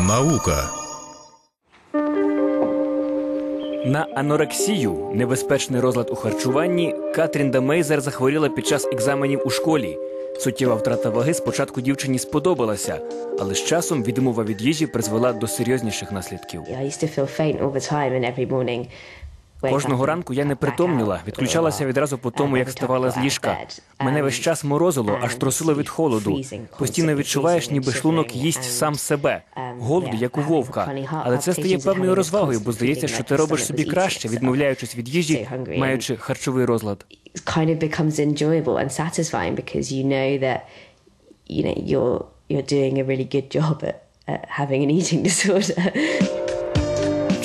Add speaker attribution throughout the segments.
Speaker 1: Наука
Speaker 2: На анорексію, небезпечний розлад у харчуванні, Катрін Мейзер захворіла під час екзаменів у школі. Суттєва втрата ваги спочатку дівчині сподобалася, але з часом відмова від їжі призвела до серйозніших наслідків. Кожного ранку я не притомніла, відключалася відразу по тому,
Speaker 3: um,
Speaker 2: як
Speaker 3: I
Speaker 2: з ліжка. Мене
Speaker 3: Um,
Speaker 2: весь час морозило, аж трусило від холоду. Постійно відчуваєш, ніби шлунок їсть сам себе.
Speaker 3: um,
Speaker 2: Голод, як у вовка. Але це стає певною розвагою, бо здається, що ти робиш собі краще, відмовляючись від їжі, маючи харчовий розлад.
Speaker 3: You're doing a really good job at having an eating disorder.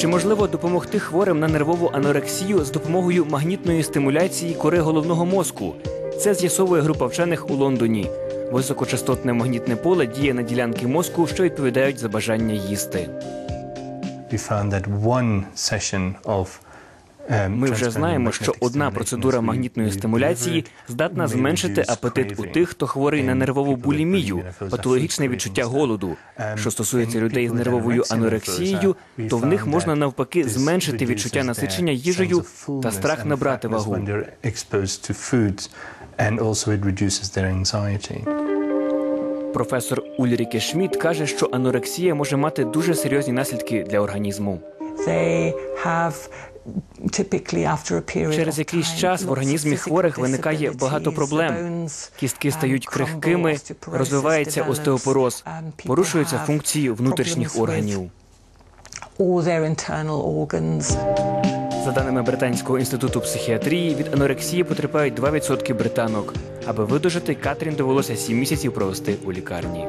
Speaker 2: Чи можливо допомогти хворим на нервову анорексію з допомогою магнітної стимуляції кори головного мозку? Це з'ясовує група вчених у Лондоні. Високочастотне магнітне поле діє на ділянки мозку, що відповідають за бажання їсти.
Speaker 4: We found that one session of
Speaker 2: Ми вже знаємо, що одна процедура магнітної стимуляції здатна зменшити апетит у тих, хто хворий на нервову булімію, патологічне відчуття голоду.
Speaker 4: Um,
Speaker 2: Що стосується людей з нервовою анорексією, то в них можна навпаки зменшити відчуття насичення їжею та страх набрати вагу. Професор Ульріке Шмідт каже, що анорексія може мати дуже серйозні наслідки для організму.
Speaker 5: They have
Speaker 2: Через якийсь час в організмі хворих виникає багато проблем. Кістки
Speaker 5: um,
Speaker 2: стають крихкими, розвивається остеопороз,
Speaker 5: um,
Speaker 2: порушуються функції внутрішніх органів. За даними Британського інституту психіатрії, від анорексії потерпають 2% британок. Аби видужати, Катрін довелося 7 місяців провести у лікарні.